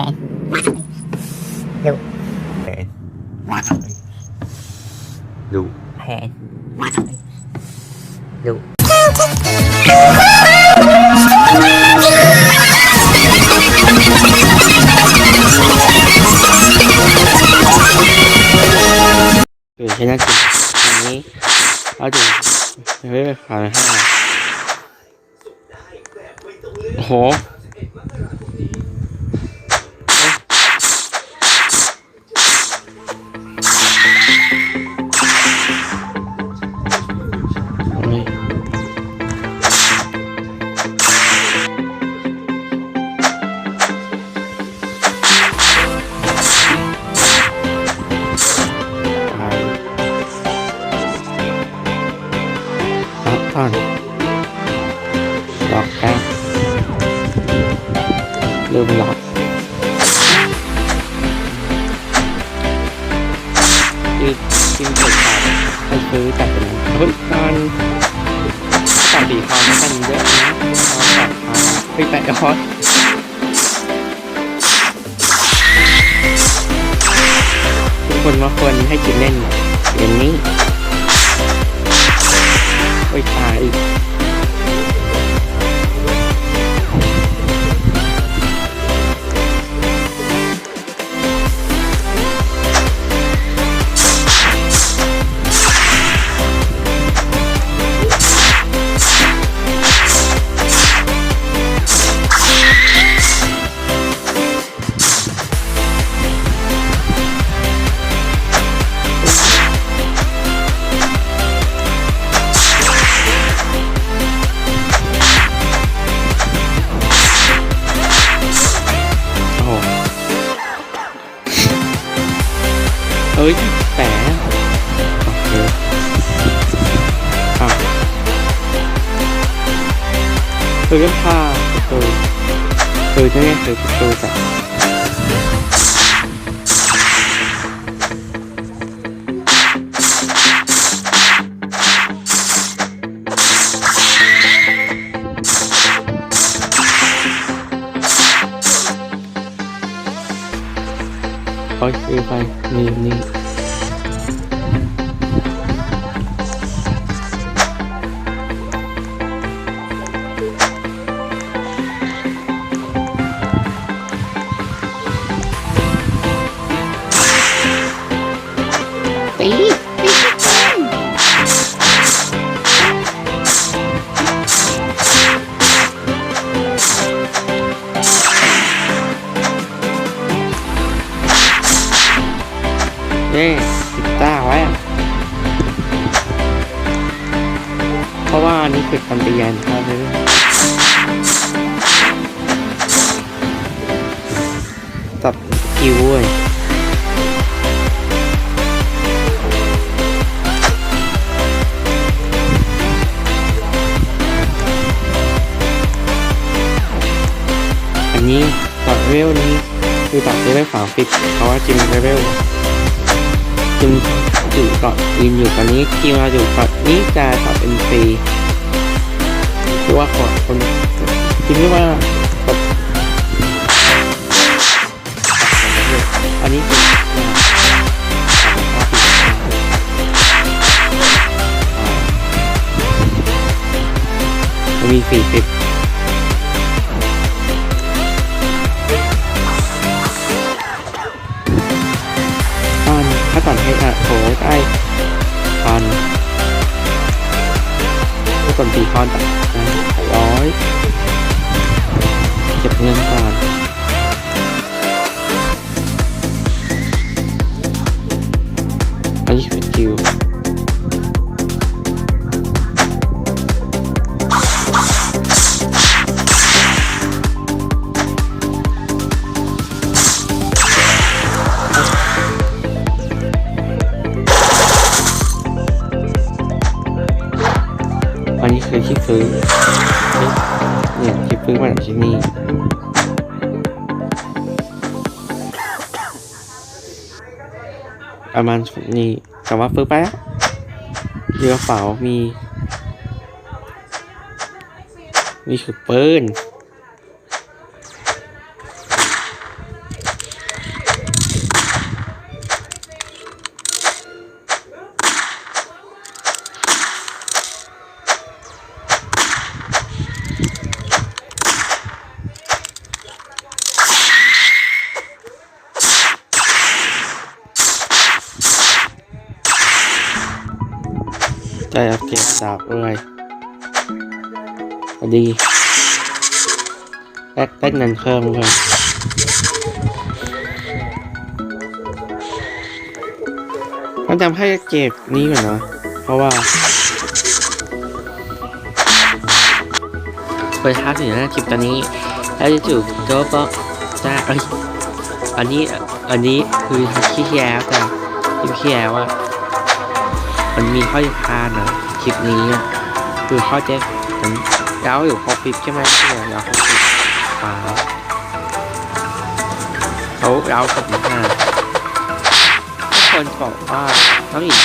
แผนดูแผนดูคือใช้หน้ากินอันนี้เราดูไม่ไปขายห้าโอ้โห you กินเด็กขาดไปซื้อจากตรงนั้นเฮ้ยตอนตัดดีคอไม่กันเยอะนะตอนตัดคอไปแปะคอทุกคนมาคนให้กินเล่นเกมนี้โอ้ยตายอีก เออเรื่องผ้าเออเออใช่ไหมเออเออจ้ะ ตับคิวเว้ยอันนี้ตัดเวลนี้คือตัดเลเวลสามสิบเพราะว่าจิมเลเวลจิมอยู่เกาะยืนอยู่ตอนนี้กิมมาอยู่เกาะนี้จะตัดเป็นฟรีคือว่าคนคนจิมเรียกว่า มีสี่สิบตอนถ้าตอนให้อะโถได้ตอนถ้าตอนตีคอนตัดร้อยเก็บเงินก่อนอันนี้คือคิว เนี่ยที่ซื้อมาจากที่นี่ประมาณนี้แต่ว่าฟื้นไปแล้วมีกระเป๋ามี นี่คือปืน พอดีได้ได้เงินเพิ่มเลยต้องจำให้เก็บนี้ก่อนนะ เพราะว่าเปิดท้าถึงหน้าคลิปตอนนี้ แล้วจู่ๆโจ๊กก็จะเอ้ยอันนี้อันนี้คือขี้แย้วแต่คลิปขี้แย้วอะมันมีข้อผิดพลาดนะคลิปนี้อะคือข้อเจ๊มันเย้าอยู่หกสิบใช่ไหมที่เหลือเย้าหกสิบเปล่าเขาเย้ากับห้าทุกคนบอกว่าน้องหญิง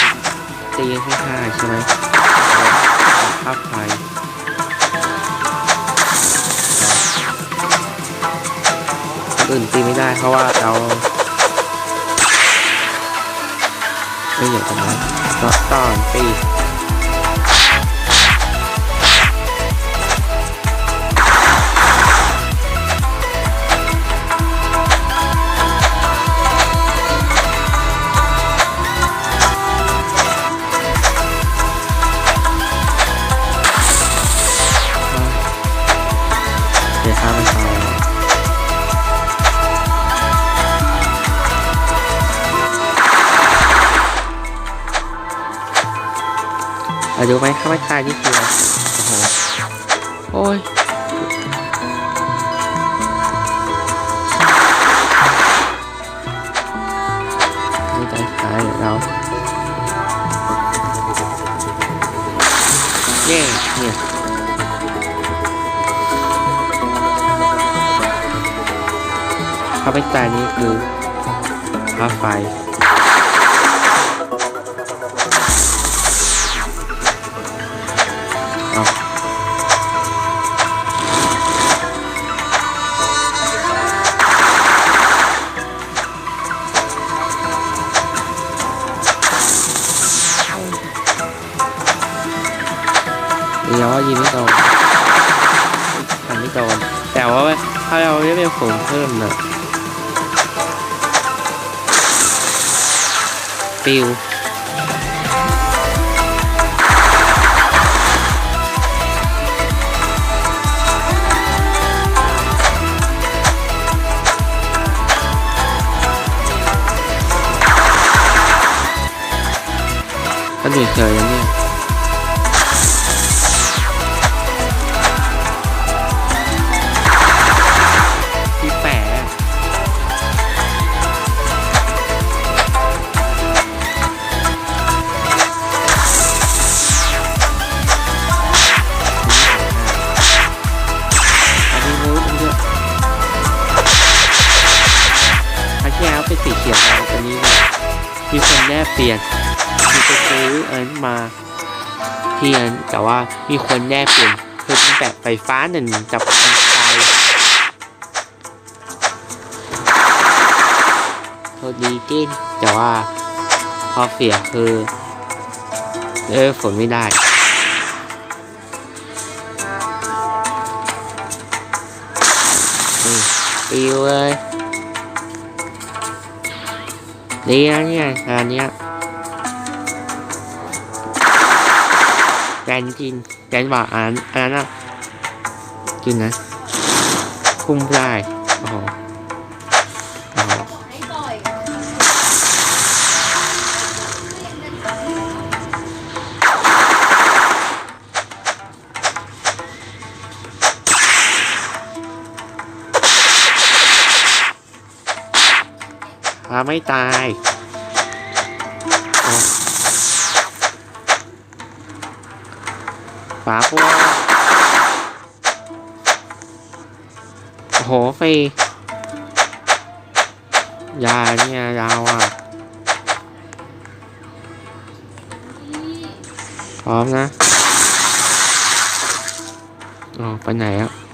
ตีให้ห้าใช่ไหมภาพไฟคนอื่นตีไม่ได้เพราะว่าเราไม่อยากจะมาก็ตอนตี อาดูไหมข้าไม่ตายนี่คืออะไรโอ้โหโอ้ยนี่ใจขายเดี๋ยวเราเย่เนี่ยข้าไม่ตายนี่คือค่าไฟ ดี๋ยวยิงไม่โดนทำไม่โดนแต่ว่าถ้าเราได้เป็นผลเพิ่มนะปิวก็หนีเฉยแล้วเนี่ย เปลี่ยนมีไปซื้ออันมาที่อันแต่ว่ามีคนแยกเปลี่ยนคือเป็นแบบไฟฟ้าหนึ่งกับไฟไฟโทษดีจิ้นแต่ว่าข้อเสียคือเออฝนไม่ได้นี่ปิวเลยดีนะเนี่ยอันเนี้ย นกินแกนบอกอันนั้นอันนั้นอะกินนะคุ้มได้โอ้โหโอ้โหพาไม่ตาย ฝาพวกโอ้โหฟรียาเนี่ยยาวอะ พร้อมนะอ๋อไปไหนอะ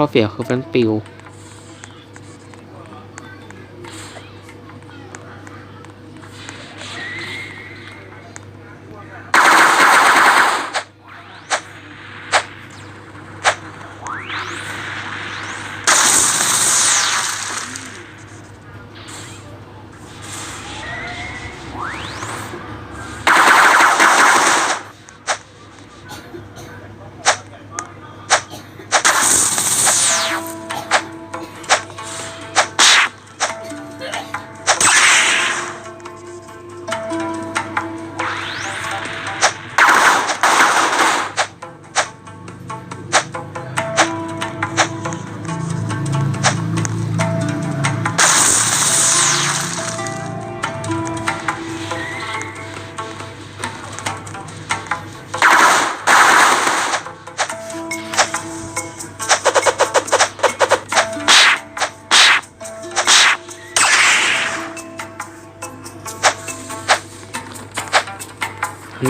ข้อเสียคือมันปิว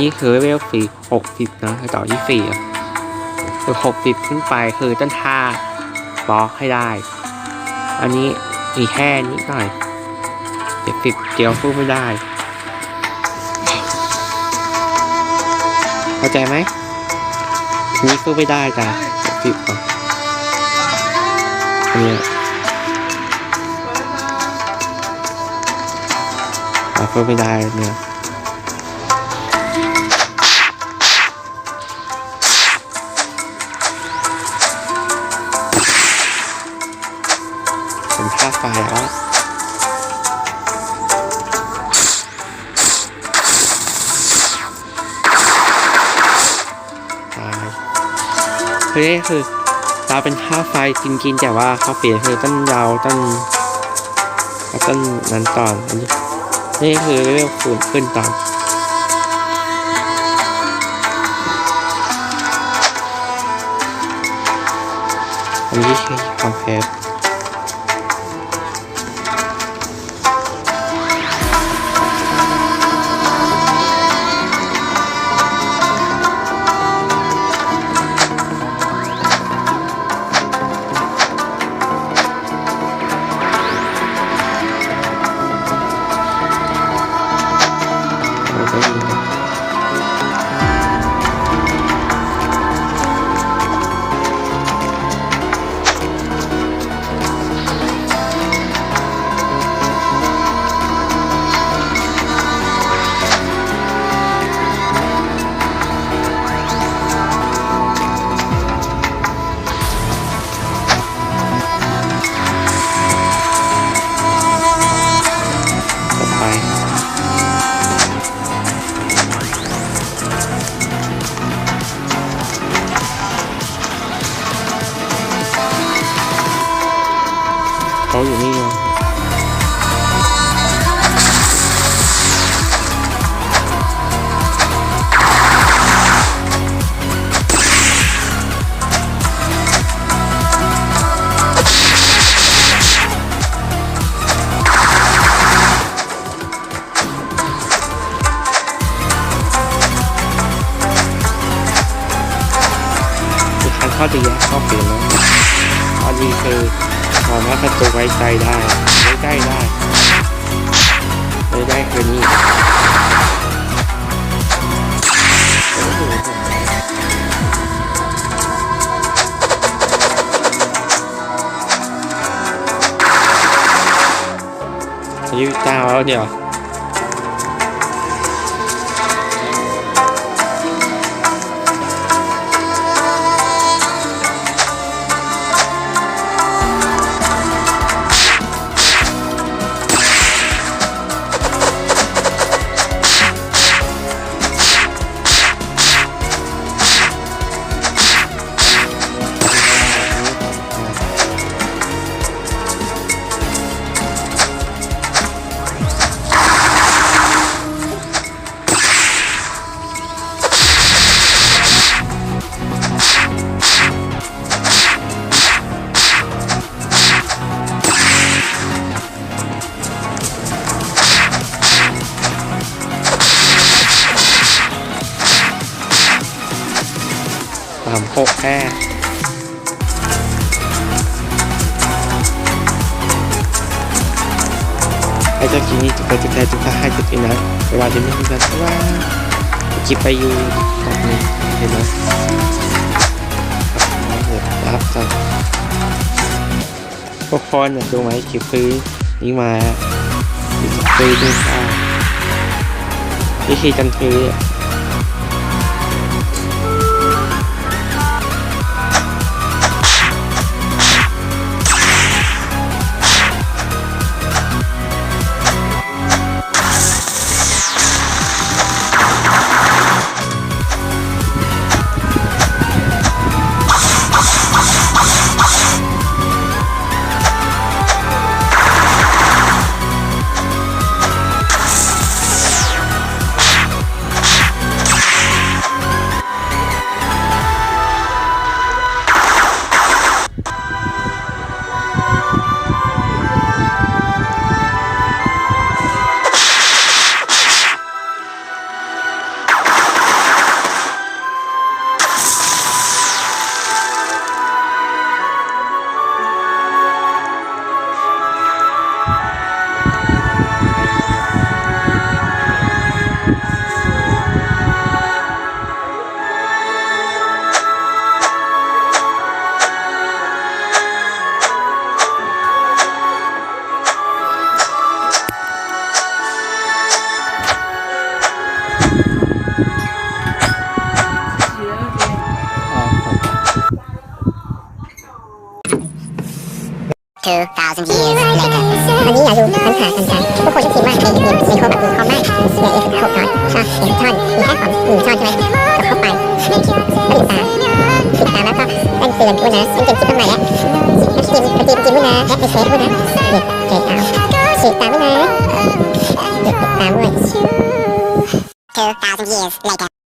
นี้คือเลเวลสี่หกสิบนะต่อที่สี่คือหกสิบขึ้นไปคือต้นท่าบล็อกให้ได้ อันนี้มีแค่นิดหน่อยเจ็ดสิบเดียวสู้ไม่ได้ เข้าใจไหมนี้สู้ไม่ได้จ้ะเจ็ดสิบอะอันเนี้ยอะสู้ไม่ได้เนี่ย ผมค่าไฟแล้วตายคือนี่คือเราเป็นค่าไฟจริงๆแต่ว่าเขาเปลี่ยนคือต้นยาวต้นต้นนั้นตอนอันนี้คือเรียกฝุ่นขึ้นตอนอันนี้คือคอมเพล คือคันเข้าจะแยเขาเปลี่ยนแล้วตอนนี้คือสามารถประตูไว้ใจได้ไว้ใจได้ไว้ได้คือนี่อายุเก้าแล้วเนี่ยส ไอ้เจ้ากินี่จะไปจะแทนทุกท่าให้จุดนี้นะเวลาจะไม่ทำกันเพราะว่าจิไปอยู่ตรงนี้เห็นไหมเดี๋ยวรับจังพวกคนเนี่ยดูไหมจิบซื้อนี่มาจิบซื้อด้วยข้าววิธีการซื้อ วันนี้อย่าดูค้นหากันกันทุกคนทีมว่าเอทีมีโคบบมีคอมมากเหลือนใช่อนมีแอนใช่ไหมกเข้าไปก็ติดตามติดตามแล้วก็เล่นเตือนด้ยนะเล่นเกมคิดเพิ่มใหม่แล้วทีมทีมทีมด้ยนะแอปในฟซด้วนะเด็กเก่าฉีดตามด้เด็กติดตามด้วย 2,000 years later